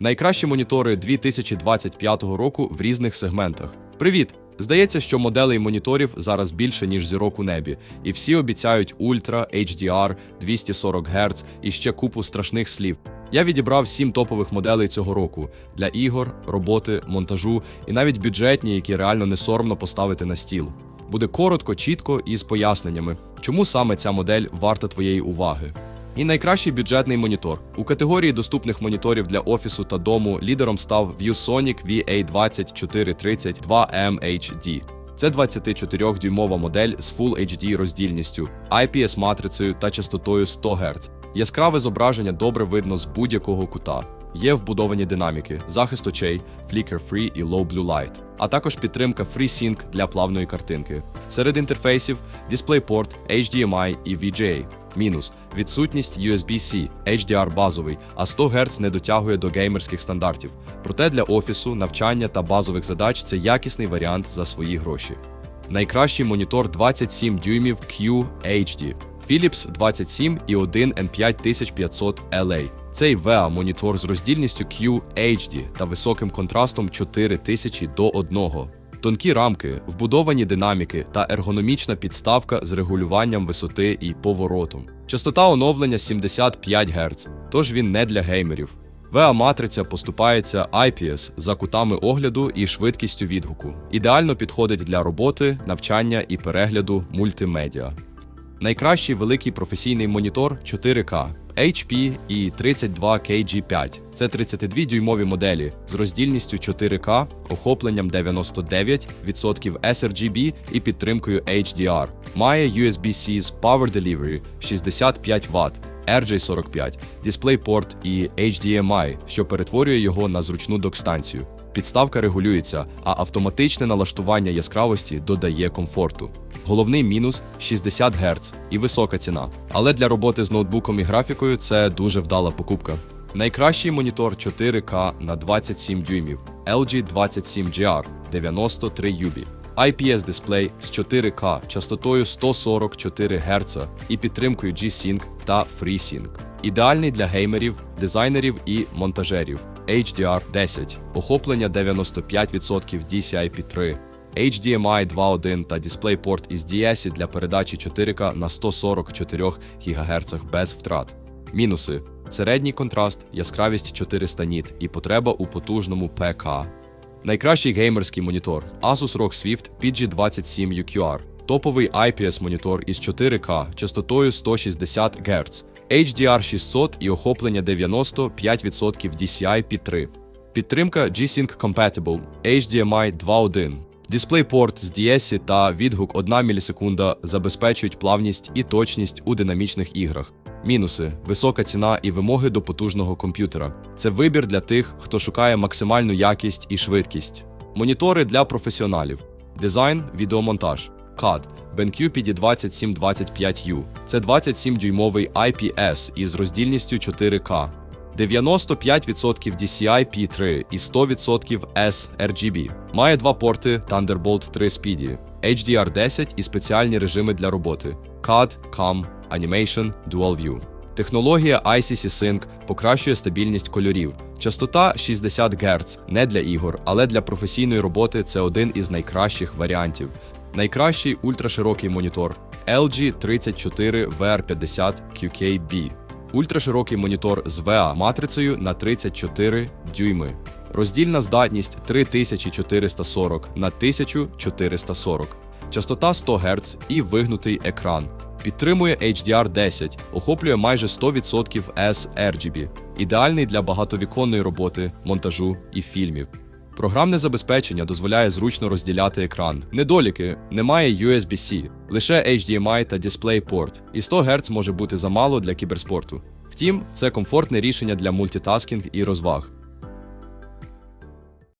Найкращі монітори 2025 року в різних сегментах. Привіт! Здається, що моделей моніторів зараз більше, ніж зірок у небі, і всі обіцяють ультра, HDR, 240 Гц і ще купу страшних слів. Я відібрав сім топових моделей цього року для ігор, роботи, монтажу і навіть бюджетні, які реально не соромно поставити на стіл. Буде коротко, чітко і з поясненнями, чому саме ця модель варта твоєї уваги. І найкращий бюджетний монітор. У категорії доступних моніторів для офісу та дому лідером став ViewSonic VA20 2MHD. Це 24-дюймова модель з Full HD роздільністю, IPS-матрицею та частотою 100 Гц. Яскраве зображення добре видно з будь-якого кута. Є вбудовані динаміки, захист очей, flicker-free і low blue light, а також підтримка FreeSync для плавної картинки. Серед інтерфейсів DisplayPort, HDMI і VGA. Мінус відсутність USB-C, HDR базовий, а 100 Гц не дотягує до геймерських стандартів. Проте для офісу, навчання та базових задач це якісний варіант за свої гроші. Найкращий монітор 27 дюймів QHD. Philips 27 і 1 N5500 LA. Цей VEA монітор з роздільністю QHD та високим контрастом 4000 до 1. Тонкі рамки, вбудовані динаміки та ергономічна підставка з регулюванням висоти і поворотом. Частота оновлення 75 Гц, тож він не для геймерів. VEA-матриця поступається IPS за кутами огляду і швидкістю відгуку. Ідеально підходить для роботи, навчання і перегляду мультимедіа. Найкращий великий професійний монітор 4К HP і 32KG5. Це 32-дюймові моделі з роздільністю 4К, охопленням 99% sRGB і підтримкою HDR. Має USB-C з Power Delivery 65 Вт. RJ45, DisplayPort і HDMI, що перетворює його на зручну док-станцію. Підставка регулюється, а автоматичне налаштування яскравості додає комфорту. Головний мінус 60 Гц і висока ціна. Але для роботи з ноутбуком і графікою це дуже вдала покупка. Найкращий монітор 4К на 27 дюймів LG 27GR 93 UB. IPS дисплей з 4К частотою 144 Гц і підтримкою G-Sync та FreeSync. Ідеальний для геймерів, дизайнерів і монтажерів. HDR 10, охоплення 95% DCI-P3, HDMI 2.1 та DisplayPort із DS для передачі 4К на 144 ГГц без втрат. Мінуси: середній контраст, яскравість 400 ніт і потреба у потужному ПК. Найкращий геймерський монітор Asus ROG Swift PG27 UQR. Топовий IPS монітор із 4К частотою 160 Гц, HDR 600 і охоплення 95% DCI P3. Підтримка G-Sync Compatible, HDMI 2.1. DisplayPort з DS та відгук 1 мілісекунда забезпечують плавність і точність у динамічних іграх. Мінуси: висока ціна і вимоги до потужного комп'ютера. Це вибір для тих, хто шукає максимальну якість і швидкість. Монітори для професіоналів. Дизайн, відеомонтаж. CAD BenQ PD2725U. Це 27-дюймовий IPS із роздільністю 4К. 95% DCI P3 і 100% sRGB. Має два порти Thunderbolt 3 Speedy, HDR10 і спеціальні режими для роботи CAD, CAM, Animation, Dual View. Технологія ICC Sync покращує стабільність кольорів. Частота 60 Гц не для ігор, але для професійної роботи це один із найкращих варіантів. Найкращий ультраширокий монітор LG 34 VR50 QKB. Ультраширокий монітор з VA матрицею на 34 дюйми. Роздільна здатність 3440 на 1440. Частота 100 Гц і вигнутий екран. Підтримує HDR10, охоплює майже 100% sRGB. Ідеальний для багатовіконної роботи, монтажу і фільмів. Програмне забезпечення дозволяє зручно розділяти екран. Недоліки немає USB-C, лише HDMI та DisplayPort, і 100 Гц може бути замало для кіберспорту. Втім, це комфортне рішення для мультитаскінг і розваг.